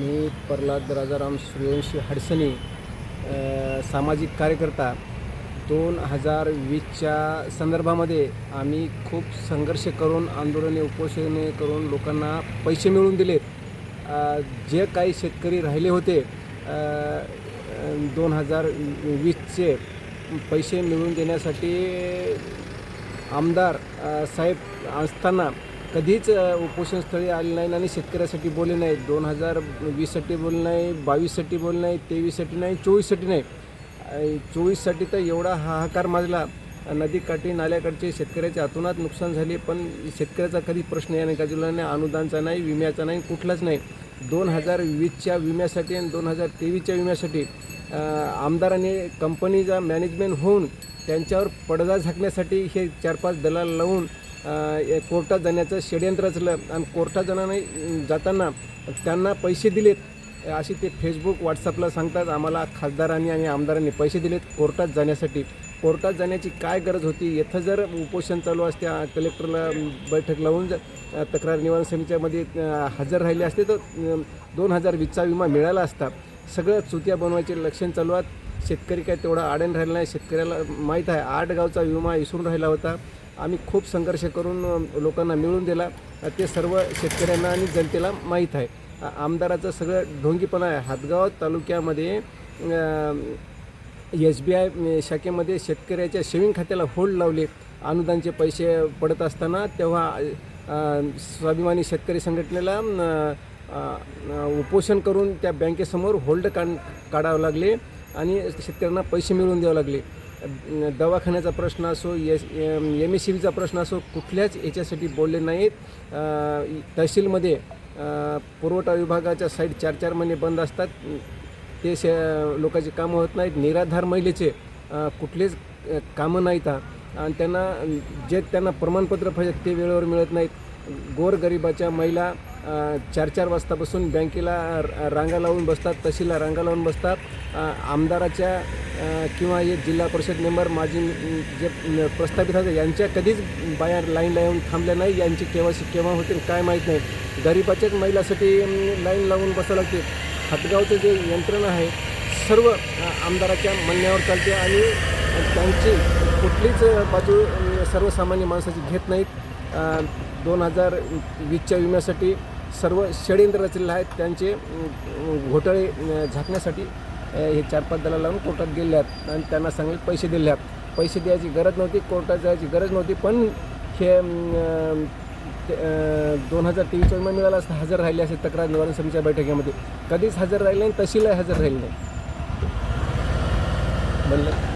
मी प्रल्हाद राजाराम सूर्यवंशी हडसणी सामाजिक कार्यकर्ता. दोन हजार वीसच्या संदर्भामध्ये आम्ही खूप संघर्ष करून आंदोलने उपोषणे करून लोकांना पैसे मिळवून दिलेत. जे काही शेतकरी राहिले होते दोन हजार वीसचे पैसे मिळवून देण्यासाठी आमदार साहेब असताना कधीच उपोषणस्थळी आले नाही आणि शेतकऱ्यासाठी बोलले नाही दोन हजार वीससाठी बोलले नाही बावीससाठी बोलले नाही तेवीससाठी नाही चोवीससाठी नाही. चोवीससाठी तर एवढा हाहाकार माजला. नदीकाठी नाल्याकडचे शेतकऱ्याच्या हातोनात नुकसान झाले पण शेतकऱ्याचा कधी प्रश्न या नाही. जिल्हा नाही अनुदानचा नाही विम्याचा नाही कुठलाच नाही. दोन हजार वीसच्या विम्यासाठी आणि दोन हजार तेवीसच्या विम्यासाठी आमदारांनी कंपनीचा मॅनेजमेंट होऊन त्यांच्यावर पडदा झाकण्यासाठी हे चार पाच दलाल लावून कोर्टात जाण्याचं षडयंत्र रचलं आणि कोर्टात जाणं जाताना त्यांना पैसे दिलेत अशी ते फेसबुक व्हॉट्सअपला सांगतात आम्हाला खासदारांनी आणि आमदारांनी पैसे दिलेत कोर्टात जाण्यासाठी. कोर्टात जाण्याची काय गरज होती? येथं जर उपोषण चालू असते कलेक्टरला बैठक लावून जर तक्रार निवारण समितीमध्ये हजर राहिले असते तर दोन हजार वीसचा विमा मिळाला असता. सगळं चुत्या बनवायचे लक्षण चालू आहेत. शेतकरी काय तेवढा आडण राहिला नाही. शेतकऱ्याला माहीत आहे आठ गावचा विमा विसरून राहिला होता. आम्ही खूप संघर्ष करून लोकांना मिळून दिला. ते सर्व शेतकऱ्यांना आणि जनतेला माहीत आहे. आमदाराचं सगळं ढोंगीपणा आहे. हातगाव तालुक्यामध्ये एस बी आय शाखेमध्ये शेतकऱ्याच्या सेविंग खात्याला होल्ड लावले. अनुदानचे पैसे पडत असताना तेव्हा स्वाभिमानी शेतकरी संघटनेला उपोषण करून त्या बँकेसमोर होल्ड काढ काढावं लागले. आणि शेतकऱ्यांना पैसे मिळवून द्यावे लागले. दवाखान्याचा प्रश्न असो एस एम एस सी बीचा प्रश्न असो कुठल्याच याच्यासाठी बोलले नाहीत. तहसीलमध्ये पुरवठा विभागाच्या साईड चार चार महिने बंद असतात. ते श लोकांचे कामं होत नाहीत. निराधार महिलेचे कुठलेच कामं नाहीत. हा. आणि त्यांना जे त्यांना प्रमाणपत्र पाहिजे ते वेळेवर मिळत नाहीत. गोरगरिबाच्या महिला चार चार वाजतापासून बँकेला र- रांगा लावून बसतात तहसीलला रांगा लावून बसतात. आमदाराच्या किंवा हे जिल्हा परिषद मेंबर माजी जे प्रस्थापित होते यांच्या कधीच बाया लाईन लावून थांबल्या नाही. यांची केव्हा केव्हा होतील काय माहीत नाही. गरिबाच्याच महिलासाठी लाईन लावून बसावं लागते. हातगावचं जे यंत्रणा आहे सर्व आमदाराच्या म्हणण्यावर चालते आणि त्यांची कुठलीच बाजू सर्वसामान्य माणसाची घेत नाहीत. दोन हजार वीसच्या विम्यासाठी सर्व षडयंत्र रचलेलं आहेत. त्यांचे घोटाळे झाकण्यासाठी हे चार पाच दलाल लावून कोर्टात गेले आहेत. आणि त्यांना सांगितले पैसे दिले आहेत. पैसे द्यायची गरज नव्हती कोर्टात जायची गरज नव्हती पण हे ते, दोन हजार तेवीसच्या विमा मिळाला असता हजर राहिले असे तक्रार निवारण समितीच्या बैठकीमध्ये. कधीच हजर राहिले नाही तहसीलही हजर राहिले नाही. म्हणलं